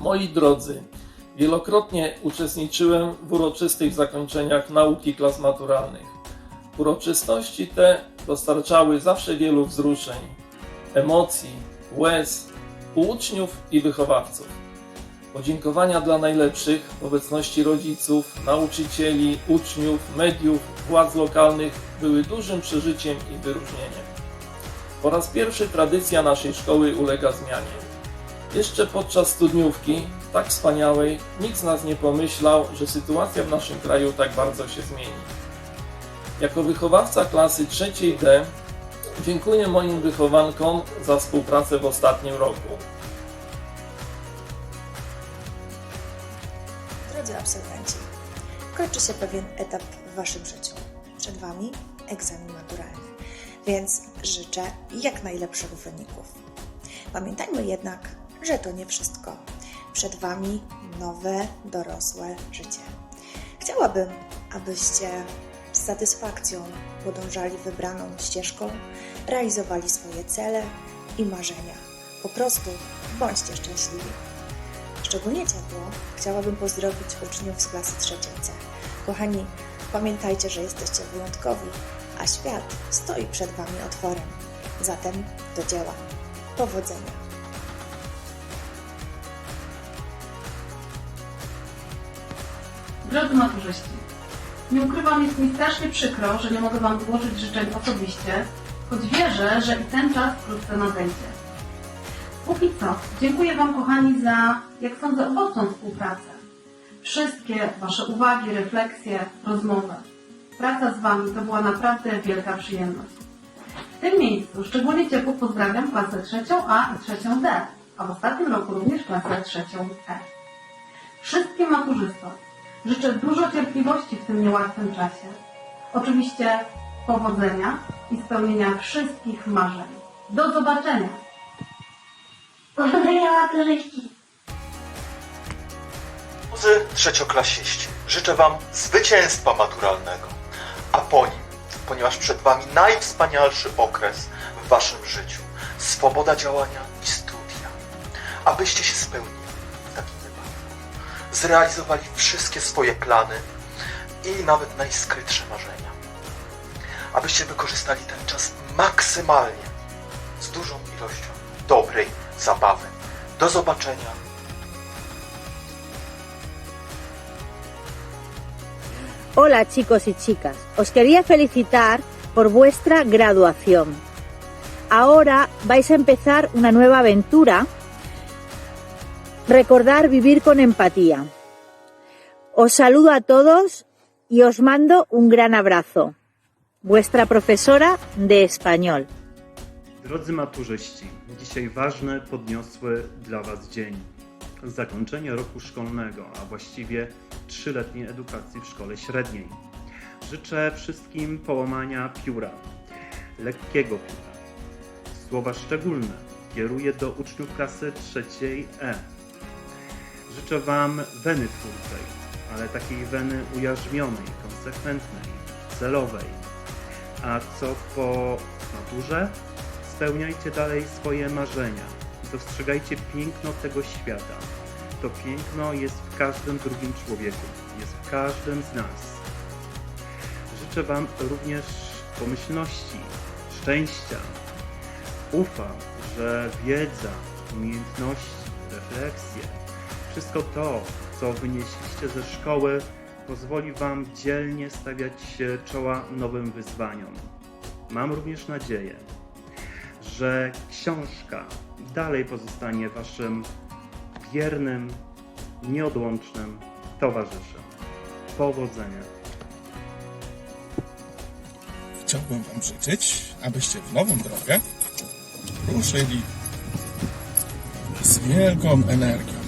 Moi drodzy, wielokrotnie uczestniczyłem w uroczystych zakończeniach nauki klas maturalnych. Uroczystości te dostarczały zawsze wielu wzruszeń, emocji, łez u uczniów i wychowawców. Podziękowania dla najlepszych w obecności rodziców, nauczycieli, uczniów, mediów, władz lokalnych były dużym przeżyciem i wyróżnieniem. Po raz pierwszy tradycja naszej szkoły ulega zmianie. Jeszcze podczas studniówki, tak wspaniałej, nikt z nas nie pomyślał, że sytuacja w naszym kraju tak bardzo się zmieni. Jako wychowawca klasy trzeciej D dziękuję moim wychowankom za współpracę w ostatnim roku. Drodzy absolwenci, kończy się pewien etap w Waszym życiu. Przed Wami egzamin maturalny, więc życzę jak najlepszych wyników. Pamiętajmy jednak, że to nie wszystko. Przed Wami nowe, dorosłe życie. Chciałabym, abyście z satysfakcją podążali wybraną ścieżką, realizowali swoje cele i marzenia. Po prostu bądźcie szczęśliwi. Szczególnie ciepło chciałabym pozdrowić uczniów z klasy trzeciej C. Kochani, pamiętajcie, że jesteście wyjątkowi, a świat stoi przed Wami otworem. Zatem do dzieła. Powodzenia! Drodzy maturzyści, nie ukrywam, jest mi strasznie przykro, że nie mogę Wam złożyć życzeń osobiście, choć wierzę, że i ten czas wkrótce nadejdzie. Póki co, dziękuję Wam kochani za, jak sądzę, owocną współpracę. Wszystkie Wasze uwagi, refleksje, rozmowy. Praca z Wami to była naprawdę wielka przyjemność. W tym miejscu szczególnie ciepło pozdrawiam klasę trzecią A i trzecią D, a w ostatnim roku również klasę trzecią E. Wszystkim maturzystom życzę dużo cierpliwości w tym niełatwym czasie. Oczywiście powodzenia i spełnienia wszystkich marzeń. Do zobaczenia! Powodzenia maturzyści! Drodzy trzecioklasiści, życzę Wam zwycięstwa maturalnego, a po nim, ponieważ przed Wami najwspanialszy okres w Waszym życiu, swoboda działania i studia, abyście się spełnili zrealizowali wszystkie swoje plany i nawet najskrytsze marzenia, abyście wykorzystali ten czas maksymalnie, z dużą ilością dobrej zabawy. Do zobaczenia Hola chicos y chicas, os quería felicitar por vuestra graduación. Ahora vais a empezar una nueva aventura. Recordar vivir con empatía. Os saludo a todos y os mando un gran abrazo. Vuestra profesora de español. Drodzy maturzyści, dzisiaj ważny, podniosły dla Was dzień. Zakończenie roku szkolnego, a właściwie trzyletniej edukacji w szkole średniej. Życzę wszystkim połamania pióra, lekkiego pióra. Słowa szczególne kieruję do uczniów klasy trzeciej E. Życzę Wam weny twórczej, ale takiej weny ujarzmionej, konsekwentnej, celowej. A co po maturze? Spełniajcie dalej swoje marzenia. Dostrzegajcie piękno tego świata. To piękno jest w każdym drugim człowieku, jest w każdym z nas. Życzę Wam również pomyślności, szczęścia. Ufam, że wiedza, umiejętności, refleksje, wszystko to, co wynieśliście ze szkoły, pozwoli Wam dzielnie stawiać się czoła nowym wyzwaniom. Mam również nadzieję, że książka dalej pozostanie Waszym wiernym, nieodłącznym towarzyszem. Powodzenia! Chciałbym Wam życzyć, abyście w nową drogę ruszyli z wielką energią.